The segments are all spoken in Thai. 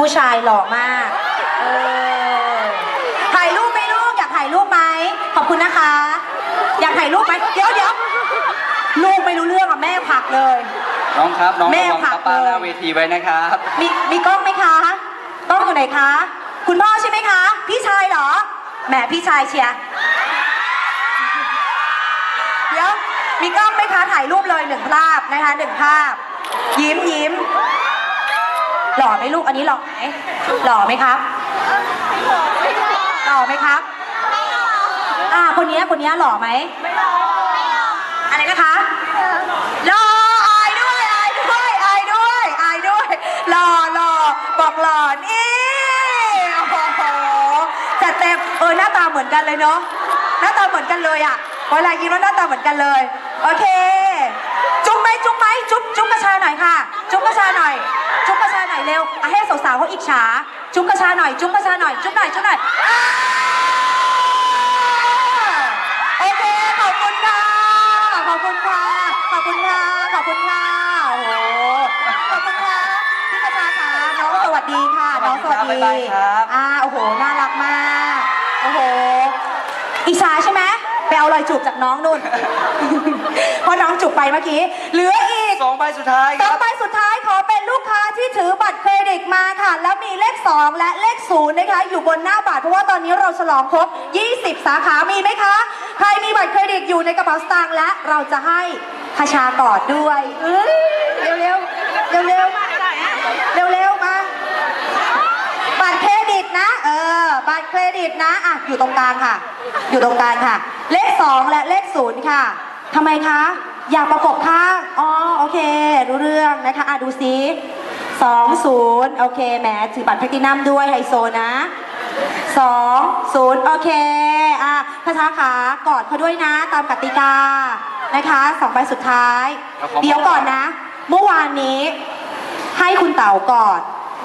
ผู้ชายหล่อมาก เออ ถ่ายรูปไหมลูก อยากถ่ายรูปไหม ขอบคุณนะคะ อยากถ่ายรูปไหมเดี๋ยวเดี๋ยวลูกไม่รู้เรื่องอะแม่ผลักเลย น้องครับน้องแม่ระวังผลักป้าป้าเลย หน้าเวทีไว้นะครับ มีมีกล้องไหมคะกล้องอยู่ไหนคะ คุณพ่อใช่ไหมคะ พี่ชายเหรอ แหมพี่ชายเชียร์เดี๋ยว มีกล้องไหมคะ ถ่ายรูปเลยหนึ่งภาพนะคะหนึ่งภาพ ยิ้มยิ้ม หล่อไหมลูกอันนี้หล่อไหมหล่อไหมครับหล่อไหมครับอ่าคนนี้คนนี้หล่อไหมอะไรนะคะหล่ออายด้วยอายด้วยอายด้วยอายด้วยหล่อหล่อบอกหล่อนี่โอ้โหจัดเต็มเออหน้าตาเหมือนกันเลยเนาะหน้าตาเหมือนกันเลยอะเวลายิ้มแล้วหน้าตาเหมือนกันเลย โอเค จุ๊บไหมจุ๊บไหมจุ๊บจุ๊บกระชาหน่อยค่ะ จุ๊บกระชาหน่อย เร็วอะให้สาวๆเขาอิจฉา จุ๊บกระชาหน่อย จุ๊บกระชาหน่อย จุ๊บหน่อย จุ๊บหน่อยอ่าโอเค ขอบคุณค่ะ ขอบคุณค่ะ ขอบคุณค่ะ ขอบคุณค่ะโอ้โหขอบคุณค่ะ พี่กระชาค่ะน้องสวัสดีค่ะ น้องสวัสบ๊าดียบายครับ อ่า โอ้โห น่ารักมาก โอ้โห อิจฉาใช่ไหมไปเอารอยจูบจากน้องนุ่น เพราะน้องจูบไปเมื่อกี้ เหลืออีก สองใบสุดท้ายสคองรับใบสุดท้ายขอเป็นลูก ค้าที่ถือบัตรเครดิตมาค่ะ แล้วมีเลข 2 และเลข0นะคะ อยู่บนหน้าบัตรเพราะว่าตอนนี้เราฉลองครบ 20 สาขามีไหมคะ ใครมีบัตรเครดิตอยู่ในกระเป๋าสตางค์และเราจะให้คาชากอดด้วยเอ้ยเร็วเร็วเร็วเร็วเร็วเร็วมาบัตรเครดิตนะ เออ บัตรเครดิตนะอะอยู่ตรงกลางค่ะ อยู่ตรงกลางค่ะ เลข 2 และเลข0ค่ะทำไมคะ อยากประกบข้างอ๋อ โอเค รู้เรื่องนะคะ อะ ดูซิ สองศูนย์โอเคแหมถือบัตรแพลตตินัมด้วยไฮโซนะสองศูนย์โอเคอะพระชาขากอดเขาด้วยนะตามกติกานะคะสองใบสุดท้ายแล้วขอเดี๋ยวก่อนนะ เมื่อวานนี้ ให้คุณเต๋ากอด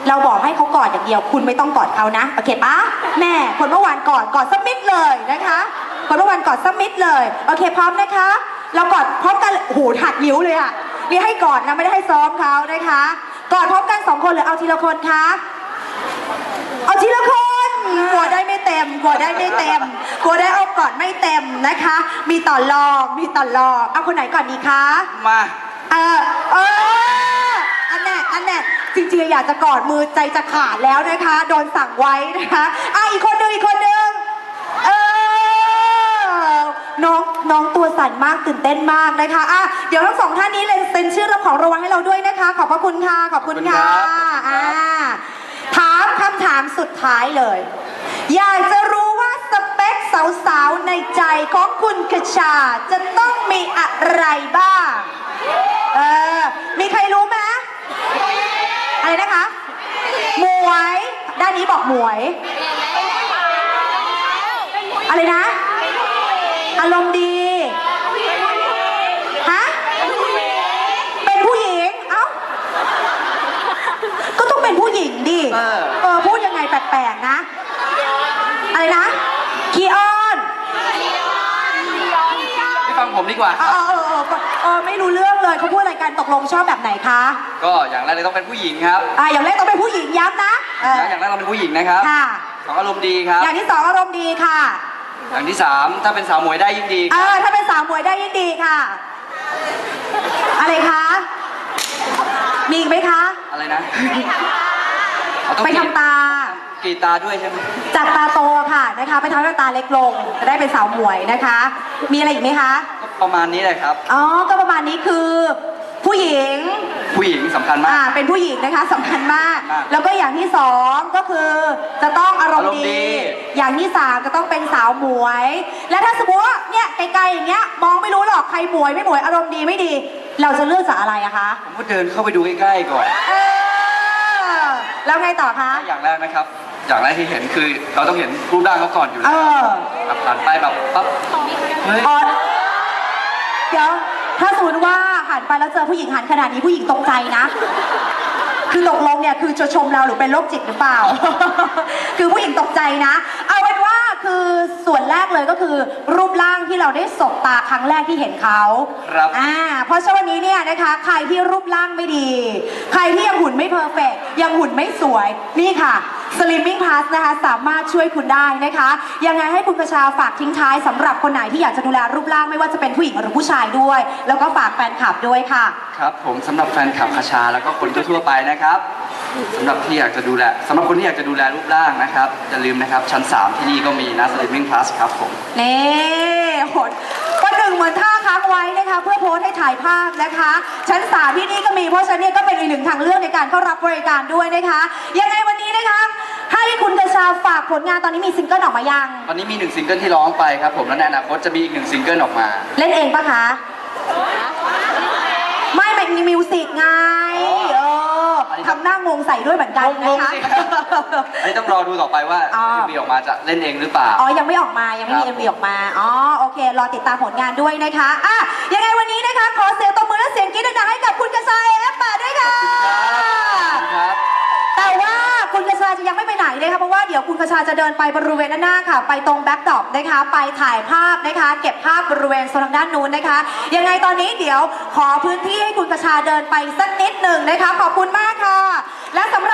เราบอกให้เขากอดอย่างเดียว คุณไม่ต้องกอดเขานะ โอเคปะแม่คนเมื่อวานกอดกอดสักมิดเลยนะคะคนเมื่อวานกอดสักมิดเลย โอเคพร้อมนะคะ เรากอดพร้อมกันโอ้โหหักนิ้วเลยอะนี่ให้กอดนะไม่ได้ให้ซ้อมเขานะคะ กอดพร้อมกันสองคนหรือเอาทีละคนคะ เอาทีละคนกลัวได้ไม่เต็มกลัวได้ไม่เต็มกลัวได้เอากอดไม่เต็มนะคะ มีต่อรองมีต่อรองเอาคนไหนก่อนดีคะมา เออเอออันแน่อันแน่จริงๆอยากจะกอดมือใจจะขาดแล้วนะคะ โดนสั่งไว้นะคะอะอีกคนหนึ่งอีกคนหนึ่งเออ น้องน้องตัวสั่นมากตื่นเต้นมากนะคะอะเดี๋ยวทั้งสองท่านนี้เลยเซ็นชื่อรับของรางวัลให้เราด้วยนะคะ ขอบพระคุณค่ะขอบคุณค่ะขอบคุณครับอ่าถามคำถามสุดท้ายเลย อยากจะรู้ว่าสเปคสาวๆในใจของคุณคชาจะต้องมีอะไรบ้างเออมีใครรู้ไหมอะไรนะคะหมวย ด้านนี้บอกหมวย อะไรนะ อารมณ์ดี ฮะ เป็นผู้หญิง เอ้า ก็ต้องเป็นผู้หญิงดิ เออ เออ พูดยังไงแปลกๆนะ อะไรนะคีออนพี่ฟังผมดีกว่าเอครับ อเออเออเออเออไม่รู้เรื่องเลยเขาพูดอะไรกันตกลงชอบแบบไหนคะก็อย่างแรกเลยต้องเป็นผู้หญิงครับ อ่าอย่างแรกต้องเป็นผู้หญิงย้ำนะเออนะอย่างแรกเราเป็นผู้หญิงนะครับค่ะ สองอารมณ์ดีครับ อย่างที่สองอารมณ์ดีค่ะอย่างที่สามถ้าเป็นสาวหมวยได้ยิ่งดี เออถ้าเป็นสาวมวยได้ยิ่งดีค่ะ อะไรคะมีอีกไหมคะ อะไรนะเอาต้องไปทำตา กรีดตาด้วยใช่ไหมจัดตาโตค่ะนะคะไปทำให้ตาเล็กลงจะได้เป็นสาวมวยนะคะ มีอะไรอีกไหมคะก็ประมาณนี้แหละครับ อ๋อก็ประมาณนี้คือ ผู้หญิงผู้หญิงสำคัญมาอ่าก เป็นผู้หญิงนะคะสำคัญมากมากแล้วก็อย่างที่สองก็คือจะต้องอารมณ์อารมณ์ดี ดี อย่างที่สามจะต้องเป็นสาวหมวย และถ้าสมมติว่าเนี่ยไกลๆอย่างเงี้ยมองไม่รู้หรอกใครหมวยไม่หมวยอารมณ์ดีไม่ดี เราจะเลือกจากอะไรอะคะ ผมก็เดินเข้าไปดูใกล้ๆก่อน เออแล้วไงต่อคะ อย่างแรกนะครับ อย่างแรกที่เห็นคือเราต้องเห็นรูปร่างเขาก่อนอยู่เอแล้วอแบบผ่านไปแบบปั๊บเฮ้ย ออเดี๋ยว ถ้าสมมติว่าหันไปแล้วเจอผู้หญิงหันขนาดนี้ผู้หญิงตกใจนะ คือตกลงเนี่ยคือจะชมเราหรือเป็นโรคจิตหรือเปล่า คือผู้หญิงตกใจนะ เอาเป็นว่าคือส่วนแรกเลยก็คือ รูปร่างที่เราได้สบตาครั้งแรกที่เห็นเขาครับ อ่าเพราะฉะนั้นวันนี้เนี่ยนะคะ ใครที่รูปร่างไม่ดี ใครที่ยังหุ่นไม่เพอร์เฟกยังหุ่นไม่สวยนี่ค่ะ Slimming Plus นะคะสามารถช่วยคุณได้นะคะ ยังไงให้คุณประชาฝากทิ้งท้ายสำหรับคนไหนที่อยากจะดูแลรูปร่างไม่ว่าจะเป็นผู้หญิงหรือผู้ชายด้วย แล้วก็ฝากแฟนคลับด้วยค่ะ ครับผมสำหรับแฟนคลับคาชาแล้วก็คนทั่วๆไปนะครับสำหรับที่อยากจะดูแลสำหรับคนที่อยากจะดูแลรูปร่างนะครับอย่าลืมนะครับชั้น 3 ที่นี่ก็มีนะ Slimming Plus ครับผม นี่หดก็หนึ่งเหมือนท่าค้างไว้นะคะเพื่อโพสต์ให้ถ่ายภาพนะคะ ชั้นสามที่นี่ก็มีเพราะฉะนั้นเนี่ยก็เป็นอีกหนึ่งทางเลือกในการเข้ารับบริการด้วยนะคะยังไงวันนี้นะคะให้คุณกระชาฝากผลงานตอนนี้มีซิงเกิลออกมายัง ตอนนี้มีหนึ่งซิงเกิลที่ร้องไปครับผมและในอนาคตจะมีอีกหนึ่งซิงเกิลออกมา เล่นเองปะคะ ไม่ไม่มีมิวสิกไง อ๋อเอออันนี้ทำ หน้างงใส่ด้วยเหมือนกันงนะงคะๆสิครับอันนี้ต้องรอดูต่อไปว่าอ๋อที่มีออกมาจะเล่นเองหรือเปล่า อ๋อ ยังไม่ออกมา ยังไม่มี ครัเอ็บมวีออกมา อ๋อ โอเค รอติดตามผลงานด้วยนะคะ อะ ยังไงวันนี้นะคะ ขอเสียงตบมือและเสียงกรี๊ดดังๆให้กับคุณกระชายเอฟแปดด้วยค่ะครับแต่ว่า คุณกระชาจะยังไม่ไปไหนนะคะเพราะว่าเดี๋ยวคุณกระชาจะเดินไปบริเวณด้านหน้าค่ะ ไปตรงแบ็กดรอปนะคะ ไปถ่ายภาพนะคะ เก็บภาพบริเวณโซนทางด้านนู้นนะคะ ยังไงตอนนี้เดี๋ยวขอพื้นที่ให้คุณกระชาเดินไปสักนิดหนึ่งนะคะ ขอบคุณมากค่ะ และสำหรับ